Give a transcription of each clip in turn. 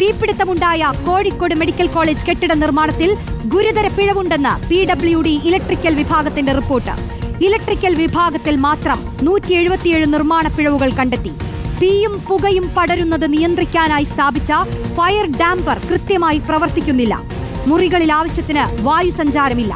തീപിടുത്തമുണ്ടായ Kozhikode medical college കെട്ടിട നിർമ്മാണത്തിൽ ഗുരുതര പിഴവുണ്ടെന്ന് പി ഡബ്ല്യു ഡി ഇലക്ട്രിക്കൽ വിഭാഗത്തിന്റെ റിപ്പോർട്ട്. ഇലക്ട്രിക്കൽ വിഭാഗത്തിൽ മാത്രം നൂറ്റി എഴുപത്തിയേഴ് നിർമ്മാണ പിഴവുകൾ കണ്ടെത്തി. തീയും പുകയും പടരുന്നത് നിയന്ത്രിക്കാനായി സ്ഥാപിച്ച ഫയർ ഡാംപർ കൃത്യമായി പ്രവർത്തിക്കുന്നില്ല. മുറികളിൽ ആവശ്യത്തിന് വായു സഞ്ചാരമില്ല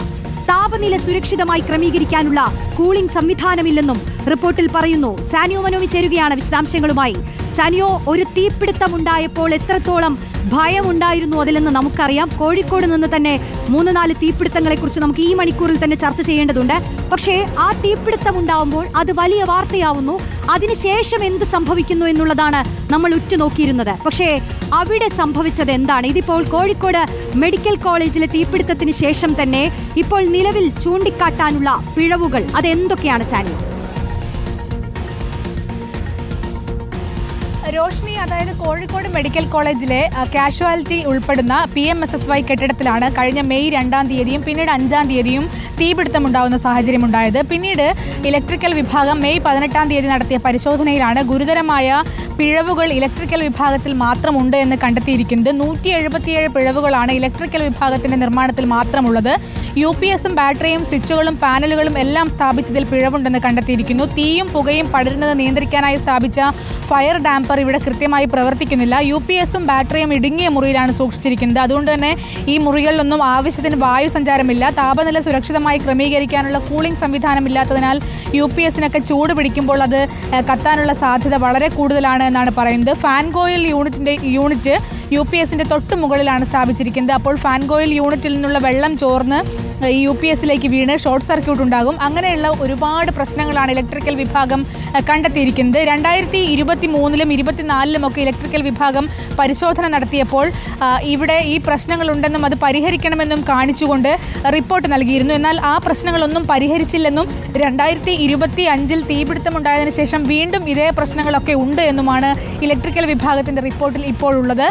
താപനില സുരക്ഷിതമായി ക്രമീകരിക്കാനുള്ള കൂളിംഗ് സംവിധാനമില്ലെന്നും റിപ്പോർട്ടിൽ പറയുന്നു. സാനിയോ മനോമി ചേരുകയാണ് വിശദാംശങ്ങളുമായി. സാനിയോ ഒരു തീപിടുത്തമുണ്ടായപ്പോൾ എത്രത്തോളം ഭയമുണ്ടായിരുന്നു അതിലെന്ന് നമുക്കറിയാം. കോഴിക്കോട് നിന്ന് തന്നെ മൂന്ന് നാല് തീപിടുത്തങ്ങളെ കുറിച്ച് നമുക്ക് ഈ മണിക്കൂറിൽ തന്നെ ചർച്ച ചെയ്യേണ്ടതുണ്ട്. പക്ഷേ ആ തീപിടുത്തം ഉണ്ടാവുമ്പോൾ അത് വലിയ വാർത്തയാവുന്നു. അതിനുശേഷം എന്ത് സംഭവിക്കുന്നു എന്നുള്ളതാണ് നമ്മൾ ഉറ്റുനോക്കിയിരുന്നത്. പക്ഷേ അവിടെ സംഭവിച്ചത് എന്താണ്? ഇതിപ്പോൾ കോഴിക്കോട് മെഡിക്കൽ കോളേജിലെ തീപിടുത്തത്തിന് ശേഷം തന്നെ ഇപ്പോൾ നിലവിൽ ചൂണ്ടിക്കാട്ടാനുള്ള പിഴവുകൾ. അതെന്തൊക്കെയാണ് സാനിയോ? രോഷ്നി അതായത് കോഴിക്കോട് മെഡിക്കൽ കോളേജിലെ കാഷ്വാലിറ്റി ഉൾപ്പെടുന്ന P M S S Y കെട്ടിടത്തിലാണ് കഴിഞ്ഞ മെയ് രണ്ടാം തീയതിയും പിന്നീട് അഞ്ചാം തീയതിയും തീപിടുത്തമുണ്ടാവുന്ന സാഹചര്യം ഉണ്ടായത് പിന്നീട് ഇലക്ട്രിക്കൽ വിഭാഗം മെയ് പതിനെട്ടാം തീയതി നടത്തിയ പരിശോധനയിലാണ് ഗുരുതരമായ പിഴവുകൾ ഇലക്ട്രിക്കൽ വിഭാഗത്തിൽ മാത്രമുണ്ട് എന്ന് കണ്ടെത്തിയിരിക്കുന്നത് നൂറ്റി എഴുപത്തിയേഴ് പിഴവുകളാണ് ഇലക്ട്രിക്കൽ വിഭാഗത്തിന്റെ നിർമ്മാണത്തിൽ മാത്രമുള്ളത്. യു പി എസും ബാറ്ററിയും സ്വിച്ചുകളും പാനലുകളും എല്ലാം സ്ഥാപിച്ചതിൽ പിഴവുണ്ടെന്ന് കണ്ടെത്തിയിരിക്കുന്നു. തീയും പുകയും പടരുന്നത് നിയന്ത്രിക്കാനായി സ്ഥാപിച്ച ഫയർ ഡാമ്പർ ഇവിടെ കൃത്യമായി പ്രവർത്തിക്കുന്നില്ല. യു പി എസും ബാറ്ററിയും ഇടുങ്ങിയ മുറിയിലാണ് സൂക്ഷിച്ചിരിക്കുന്നത്. അതുകൊണ്ട് തന്നെ ഈ മുറികളിലൊന്നും ആവശ്യത്തിന് വായു സഞ്ചാരമില്ല. താപനില സുരക്ഷിതമായി ക്രമീകരിക്കാനുള്ള കൂളിംഗ് സംവിധാനമില്ലാത്തതിനാൽ യു പി എസിനൊക്കെ ചൂട് പിടിക്കുമ്പോൾ അത് കത്താനുള്ള സാധ്യത വളരെ കൂടുതലാണ്. എന്നാണ് പറയുന്നത്. ഫാൻഗോയിൽ യൂണിറ്റിന്റെ യൂണിറ്റ് യു പി എസിന്റെ തൊട്ട് മുകളിലാണ് സ്ഥാപിച്ചിരിക്കുന്നത്. അപ്പോൾ ഫാൻഗോയിൽ യൂണിറ്റിൽ നിന്നുള്ള വെള്ളം ചോർന്ന് ഈ യു പി എസിലേക്ക് വീണ് ഷോർട്ട് സർക്യൂട്ട് ഉണ്ടാകും. അങ്ങനെയുള്ള ഒരുപാട് പ്രശ്നങ്ങളാണ് ഇലക്ട്രിക്കൽ വിഭാഗം കണ്ടെത്തിയിരിക്കുന്നത്. രണ്ടായിരത്തി ഇരുപത്തി മൂന്നിലും ഇരുപത്തിനാലിലും ഒക്കെ ഇലക്ട്രിക്കൽ വിഭാഗം പരിശോധന നടത്തിയപ്പോൾ ഇവിടെ ഈ പ്രശ്നങ്ങളുണ്ടെന്നും അത് പരിഹരിക്കണമെന്നും കാണിച്ചുകൊണ്ട് റിപ്പോർട്ട് നൽകിയിരുന്നു. എന്നാൽ ആ പ്രശ്നങ്ങളൊന്നും പരിഹരിച്ചില്ലെന്നും രണ്ടായിരത്തി ഇരുപത്തി അഞ്ചിൽ തീപിടുത്തമുണ്ടായതിനു ശേഷം വീണ്ടും ഇതേ പ്രശ്നങ്ങളൊക്കെ ഉണ്ട് എന്നുമാണ് ഇലക്ട്രിക്കൽ വിഭാഗത്തിന്റെ റിപ്പോർട്ടിൽ ഇപ്പോഴുള്ളത്.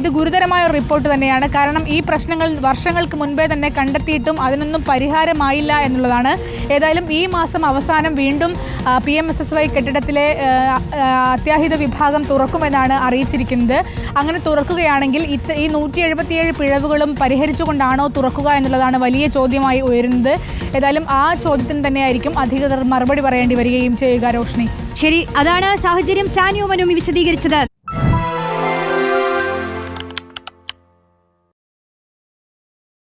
ഇത് ഗുരുതരമായ ഒരു റിപ്പോർട്ട് തന്നെയാണ്. കാരണം ഈ പ്രശ്നങ്ങൾ വർഷങ്ങൾക്ക് മുൻപേ തന്നെ കണ്ടെത്തിയിട്ടും അതിനൊന്നും പരിഹാരമായില്ല എന്നുള്ളതാണ്. ഏതായാലും ഈ മാസം അവസാനം വീണ്ടും P M S S Y കെട്ടിടത്തിലെ അത്യാഹിത വിഭാഗം തുറക്കുമെന്നാണ് അറിയിച്ചിരിക്കുന്നത്. അങ്ങനെ തുറക്കുകയാണെങ്കിൽ ഇത് ഈ നൂറ്റി എഴുപത്തിയേഴ് പിഴവുകളും പരിഹരിച്ചുകൊണ്ടാണോ തുറക്കുക എന്നുള്ളതാണ് വലിയ ചോദ്യമായി ഉയരുന്നത്. ഏതായാലും ആ ചോദ്യത്തിന് തന്നെയായിരിക്കും അധികൃതർ മറുപടി പറയേണ്ടി വരികയും ചെയ്യുക രോഷ്ണി ശരി അതാണ് സാഹചര്യം. സാനിയോ വിശദീകരിച്ചത്.